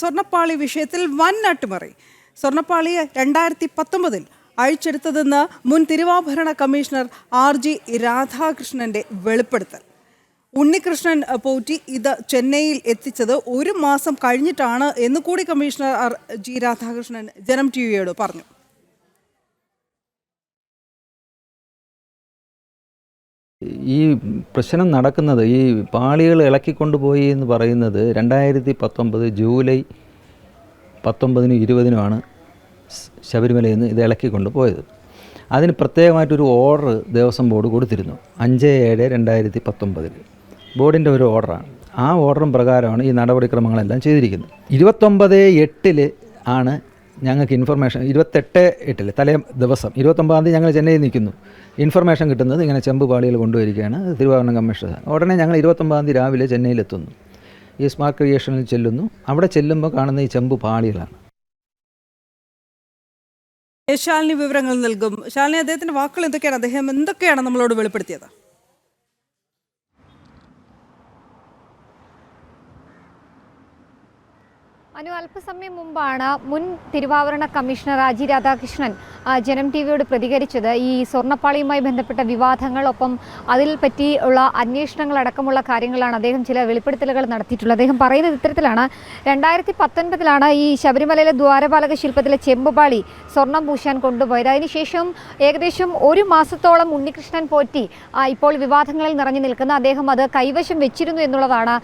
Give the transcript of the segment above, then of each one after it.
സ്വർണപ്പാളി വിഷയത്തിൽ വൻ അട്ടിമറി സ്വർണപ്പാളി രണ്ടായിരത്തി പത്തൊമ്പതിൽ അഴിച്ചെടുത്തതെന്ന് മുൻ തിരുവാഭരണ കമ്മീഷണർ ആർ ജി രാധാകൃഷ്ണന്റെ വെളിപ്പെടുത്തൽ. ഉണ്ണികൃഷ്ണൻ പോറ്റി ഇത് ചെന്നൈയിൽ എത്തിച്ചത് ഒരു മാസം കഴിഞ്ഞിട്ടാണ് എന്ന് കൂടി കമ്മീഷണർ ആർ ജി രാധാകൃഷ്ണൻ ജനം ടി വിയോട് പറഞ്ഞു. ഈ പ്രശ്നം നടക്കുന്നത് ഈ പാളികൾ ഇളക്കിക്കൊണ്ടുപോയി എന്ന് പറയുന്നത് രണ്ടായിരത്തി പത്തൊമ്പത് ജൂലൈ പത്തൊമ്പതിനും ഇരുപതിനുമാണ് ശബരിമലയിൽ നിന്ന് ഇത് ഇളക്കിക്കൊണ്ട് പോയത് അതിന് പ്രത്യേകമായിട്ടൊരു ഓർഡർ ദേവസ്വം ബോർഡ് കൊടുത്തിരുന്നു. അഞ്ച് ഏഴ് രണ്ടായിരത്തി പത്തൊമ്പതിൽ ബോർഡിന്റെ ഒരു ഓർഡറാണ്. ആ ഓർഡറും പ്രകാരമാണ് ഈ നടപടിക്രമങ്ങളെല്ലാം ചെയ്തിരിക്കുന്നത്. ഇരുപത്തൊമ്പത് എട്ടിൽ ആണ് ഞങ്ങൾക്ക് ഇൻഫർമേഷൻ ഇരുപത്തെട്ട് എട്ടിൽ തലേ ദിവസം ഇരുപത്തൊമ്പതാം തീയതി ഞങ്ങൾ ചെന്നൈയിൽ നിൽക്കുന്നു. ഇൻഫർമേഷൻ കിട്ടുന്നത് ഇങ്ങനെ ചെമ്പ് പാളികൾ കൊണ്ടുവരികയാണ് തിരുവാഭരണം കമ്മീഷൻ ഉടനെ ഞങ്ങൾ ഇരുപത്തൊമ്പതാം തീയതി രാവിലെ ചെന്നൈയിലെത്തുന്നു ഈ സ്മാർട്ട് ക്രിയേഷനിൽ ചെല്ലുന്നു. അവിടെ ചെല്ലുമ്പോൾ കാണുന്ന ഈ ചെമ്പ് പാളികളാണ്. ശാലിനി വിവരങ്ങൾ നൽകും. ശാലിനി അദ്ദേഹത്തിന്റെ വാക്കുകൾ എന്തൊക്കെയാണ്? അദ്ദേഹം എന്തൊക്കെയാണ് നമ്മളോട് വെളിപ്പെടുത്തിയത്? അനു അല്പസമയം മുമ്പാണ് മുൻ തിരുവാവരണ കമ്മീഷണർ അജി രാധാകൃഷ്ണൻ ജനം ടി വിയോട് പ്രതികരിച്ചത്. ഈ സ്വർണപ്പാളിയുമായി ബന്ധപ്പെട്ട വിവാദങ്ങൾ ഒപ്പം അതിൽ പറ്റിയുള്ള അന്വേഷണങ്ങളടക്കമുള്ള കാര്യങ്ങളാണ് അദ്ദേഹം ചില വെളിപ്പെടുത്തലുകൾ നടത്തിയിട്ടുള്ളത്. അദ്ദേഹം പറയുന്നത് ഇത്തരത്തിലാണ്. രണ്ടായിരത്തി പത്തൊൻപതിലാണ് ഈ ശബരിമലയിലെ ദ്വാരപാലക ശില്പത്തിലെ ചെമ്പുപാളി സ്വർണം പൂശാൻ കൊണ്ടുപോയത്. അതിനുശേഷം ഏകദേശം ഒരു മാസത്തോളം ഉണ്ണികൃഷ്ണൻ പോറ്റി ഇപ്പോൾ വിവാദങ്ങളിൽ നിറഞ്ഞു നിൽക്കുന്ന അദ്ദേഹം അത് കൈവശം വെച്ചിരുന്നു എന്നുള്ളതാണ്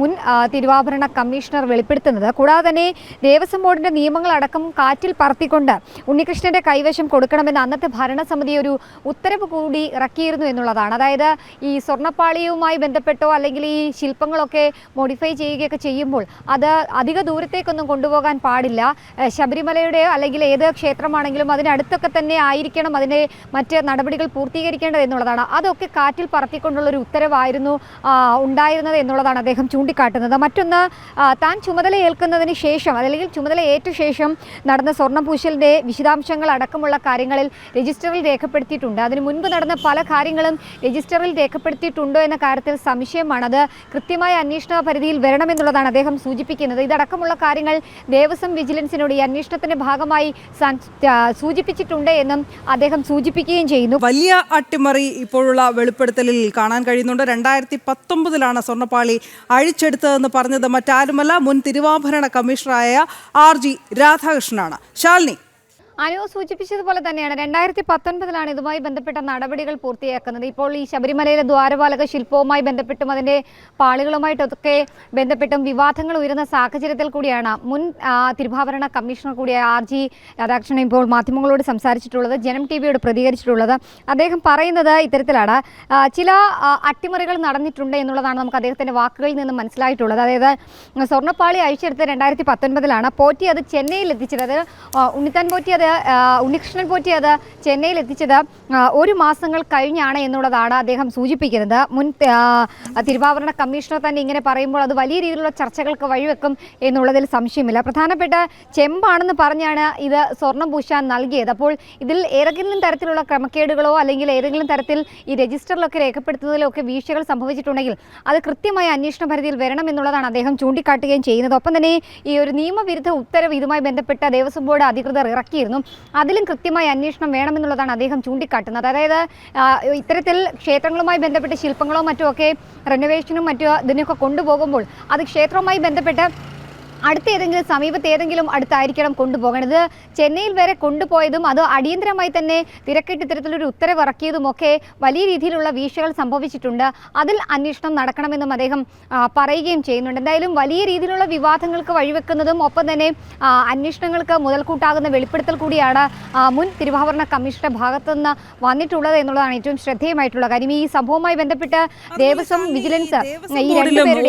മുൻ തിരുവാഭരണ കമ്മീഷണർ വെളിപ്പെടുത്തുന്നത്. കൂടാതെ തന്നെ ദേവസ്വം ബോർഡിന്റെ നിയമങ്ങളടക്കം കാറ്റിൽ പറത്തിക്കൊണ്ട് ഉണ്ണികൃഷ്ണന്റെ കൈവശം കൊടുക്കണമെന്ന് അന്നത്തെ ഭരണസമിതി ഒരു ഉത്തരവ് കൂടി ഇറക്കിയിരുന്നു എന്നുള്ളതാണ്. അതായത് ഈ സ്വർണപ്പാളിയുമായി ബന്ധപ്പെട്ടോ അല്ലെങ്കിൽ ഈ ശില്പങ്ങളൊക്കെ മോഡിഫൈ ചെയ്യുകയൊക്കെ ചെയ്യുമ്പോൾ അത് അധിക ദൂരത്തേക്കൊന്നും കൊണ്ടുപോകാൻ പാടില്ല. ശബരിമലയുടെ അല്ലെങ്കിൽ ഏത് ക്ഷേത്രമാണെങ്കിലും അതിനടുത്തൊക്കെ തന്നെ ആയിരിക്കണം അതിന്റെ മറ്റ് നടപടികൾ പൂർത്തീകരിക്കേണ്ടത് എന്നുള്ളതാണ്. അതൊക്കെ കാറ്റിൽ പറത്തിക്കൊണ്ടുള്ള ഒരു ഉത്തരവായിരുന്നു ഉണ്ടായിരുന്നത് എന്നുള്ളതാണ് അദ്ദേഹം ചൂണ്ടിക്കാട്ടുന്നത്. മറ്റൊന്ന് താൻ ചുമതല ഏൽക്കുന്നതിന് ശേഷം അതല്ലെങ്കിൽ ചുമതല ഏറ്റ ശേഷം നടന്ന സ്വർണപൂശലിന്റെ വിശദാംശങ്ങൾ അടക്കമുള്ള കാര്യങ്ങളിൽ രജിസ്റ്ററിൽ രേഖപ്പെടുത്തിയിട്ടുണ്ട്. അതിന് മുൻപ് നടന്ന പല കാര്യങ്ങളും രജിസ്റ്ററിൽ രേഖപ്പെടുത്തിയിട്ടുണ്ടോ എന്ന കാര്യത്തിൽ സംശയമാണ് അത് കൃത്യമായ അന്വേഷണ പരിധിയിൽ വരണമെന്നുള്ളതാണ് അദ്ദേഹം സൂചിപ്പിക്കുന്നത്. ഇതടക്കമുള്ള കാര്യങ്ങൾ ദേവസ്വം വിജിലൻസിനോട് ഈ അന്വേഷണത്തിന്റെ ഭാഗമായി സൂചിപ്പിച്ചിട്ടുണ്ട് എന്നും അദ്ദേഹം സൂചിപ്പിക്കുകയും ചെയ്യുന്നു. വലിയ അട്ടിമറി ഇപ്പോഴുള്ള വെളിപ്പെടുത്തലിൽ കാണാൻ കഴിയുന്നുണ്ട്. രണ്ടായിരത്തി പത്തൊമ്പതിലാണ് സ്വർണപ്പാളി അഴിച്ചെടുത്തതെന്ന് പറഞ്ഞത് മറ്റാരുമല്ല. മുൻ തിരുവാഭരണ കമ്മീഷണറായ ആർ ജി രാധാകൃഷ്ണനാണ്. ശാലിനി അനു സൂചിപ്പിച്ചതുപോലെ തന്നെയാണ്. രണ്ടായിരത്തി പത്തൊൻപതിലാണ് ഇതുമായി ബന്ധപ്പെട്ട നടപടികൾ പൂർത്തിയാക്കുന്നത്. ഇപ്പോൾ ഈ ശബരിമലയിലെ ദ്വാരപാലക ശില്പവുമായി ബന്ധപ്പെട്ടും അതിന്റെ പാളികളുമായിട്ടൊക്കെ ബന്ധപ്പെട്ടും വിവാദങ്ങൾ ഉയരുന്ന സാഹചര്യത്തിൽ കൂടിയാണ് മുൻ തിരുഭാവരണ കമ്മീഷണർ കൂടിയായ ആർ ജി രാധാകൃഷ്ണൻ ഇപ്പോൾ മാധ്യമങ്ങളോട് സംസാരിച്ചിട്ടുള്ളത് ജനം ടി വിയോട് പ്രതികരിച്ചിട്ടുള്ളത്. അദ്ദേഹം പറയുന്നത് ഇത്തരത്തിലാണ്. ചില അട്ടിമറികൾ നടന്നിട്ടുണ്ട് എന്നുള്ളതാണ് നമുക്ക് അദ്ദേഹത്തിന്റെ വാക്കുകളിൽ നിന്ന് മനസ്സിലായിട്ടുള്ളത്. അതായത് സ്വർണപ്പാളി അഴിച്ചെടുത്ത് രണ്ടായിരത്തി പത്തൊൻപതിലാണ് പോറ്റി അത് ചെന്നൈയിൽ എത്തിച്ചത് ഉണ്ണിത്താൻ പോറ്റി അത് ഉണ്ണികൃഷ്ണൻ പോറ്റി അത് ചെന്നൈയിൽ എത്തിച്ചത് ഒരു മാസങ്ങൾ കഴിഞ്ഞാണ് എന്നുള്ളതാണ് അദ്ദേഹം സൂചിപ്പിക്കുന്നത്. മുൻ തിരുവാഭരണ കമ്മീഷണർ തന്നെ ഇങ്ങനെ പറയുമ്പോൾ അത് വലിയ രീതിയിലുള്ള ചർച്ചകൾക്ക് വഴിവെക്കും എന്നുള്ളതിൽ സംശയമില്ല. പ്രധാനപ്പെട്ട ചെമ്പാണെന്ന് പറഞ്ഞാണ് ഇത് സ്വർണം പൂശാൻ നൽകിയത്. അപ്പോൾ ഇതിൽ ഏതെങ്കിലും തരത്തിലുള്ള ക്രമക്കേടുകളോ അല്ലെങ്കിൽ ഏതെങ്കിലും തരത്തിൽ ഈ രജിസ്റ്ററിലൊക്കെ രേഖപ്പെടുത്തുന്നതിലോ ഒക്കെ വീഴ്ചകൾ സംഭവിച്ചിട്ടുണ്ടെങ്കിൽ അത് കൃത്യമായ അന്വേഷണ പരിധിയിൽ വരണം എന്നുള്ളതാണ് അദ്ദേഹം ചൂണ്ടിക്കാട്ടുകയും ചെയ്യുന്നത്. ഒപ്പം തന്നെ ഈ ഒരു നിയമവിരുദ്ധ ഉത്തരവ് ഇതുമായി ബന്ധപ്പെട്ട ദേവസ്വം ബോർഡ് അധികൃതർ ഇറക്കിയിരുന്നു. അതിലും കൃത്യമായ അന്വേഷണം വേണമെന്നുള്ളതാണ് അദ്ദേഹം ചൂണ്ടിക്കാട്ടുന്നത്. അതായത് ഇത്തരത്തിൽ ക്ഷേത്രങ്ങളുമായി ബന്ധപ്പെട്ട് ശില്പങ്ങളോ ഒക്കെ റെനോവേഷനും മറ്റോ ഇതിനൊക്കെ കൊണ്ടുപോകുമ്പോൾ അത് ക്ഷേത്രവുമായി ബന്ധപ്പെട്ട് അടുത്ത ഏതെങ്കിലും സമീപത്ത് ഏതെങ്കിലും അടുത്തായിരിക്കണം കൊണ്ടുപോകേണ്ടത് ചെന്നൈയിൽ വരെ കൊണ്ടുപോയതും അത് അടിയന്തരമായി തന്നെ തിരക്കിട്ട് ഇത്തരത്തിലൊരു ഉത്തരവ് ഇറക്കിയതുമൊക്കെ വലിയ രീതിയിലുള്ള വീഴ്ചകൾ സംഭവിച്ചിട്ടുണ്ട്. അതിൽ അന്വേഷണം നടക്കണമെന്നും അദ്ദേഹം പറയുകയും ചെയ്യുന്നുണ്ട്. എന്തായാലും വലിയ രീതിയിലുള്ള വിവാദങ്ങൾക്ക് വഴിവെക്കുന്നതും ഒപ്പം തന്നെ അന്വേഷണങ്ങൾക്ക് മുതൽക്കൂട്ടാകുന്ന വെളിപ്പെടുത്തൽ കൂടിയാണ് മുൻ തിരുവാഭരണ കമ്മീഷന്റെ ഭാഗത്തു നിന്ന് വന്നിട്ടുള്ളത് എന്നുള്ളതാണ് ഏറ്റവും ശ്രദ്ധേയമായിട്ടുള്ള കാര്യം. ഈ സംഭവവുമായി ബന്ധപ്പെട്ട് ദേവസ്വം വിജിലൻസ്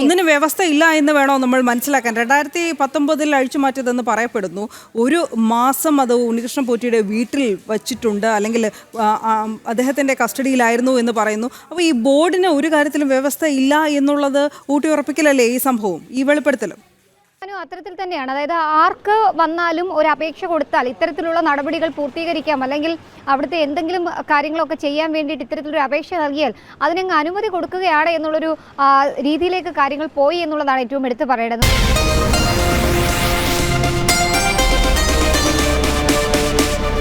ഒന്നിനും വ്യവസ്ഥ ഇല്ല എന്ന് വേണോ നമ്മൾ മനസ്സിലാക്കാൻ? രണ്ടായിരത്തി പത്തൊമ്പതിൽ അഴിച്ചുമാറ്റിയതെന്ന് പറയപ്പെടുന്നു. ഒരു മാസം അത് ഉണ്ണികൃഷ്ണൻ പോറ്റിയുടെ വീട്ടിൽ വച്ചിട്ടുണ്ട്. അല്ലെങ്കിൽ അദ്ദേഹത്തിന്റെ കസ്റ്റഡിയിലായിരുന്നു എന്ന് പറയുന്നു. അപ്പോൾ ഈ ബോർഡിന് ഒരു കാര്യത്തിലും വ്യവസ്ഥ ഇല്ല എന്നുള്ളത് ഊട്ടിയുറപ്പിക്കലല്ലേ ഈ സംഭവം? ഈ വെളിപ്പെടുത്തലും. അത്തരത്തിൽ തന്നെയാണ്. അതായത് ആർക്ക് വന്നാലും ഒരു അപേക്ഷ കൊടുത്താൽ ഇത്തരത്തിലുള്ള നടപടികൾ പൂർത്തീകരിക്കാം. അല്ലെങ്കിൽ അവിടുത്തെ എന്തെങ്കിലും കാര്യങ്ങളൊക്കെ ചെയ്യാൻ വേണ്ടിയിട്ട് ഇത്തരത്തിലൊരു അപേക്ഷ നൽകിയാൽ അതിനങ്ങ് അനുമതി കൊടുക്കുകയാണ് എന്നുള്ളൊരു രീതിയിലേക്ക് കാര്യങ്ങൾ പോയി എന്നുള്ളതാണ് ഏറ്റവും എടുത്തു പറയേണ്ടത്.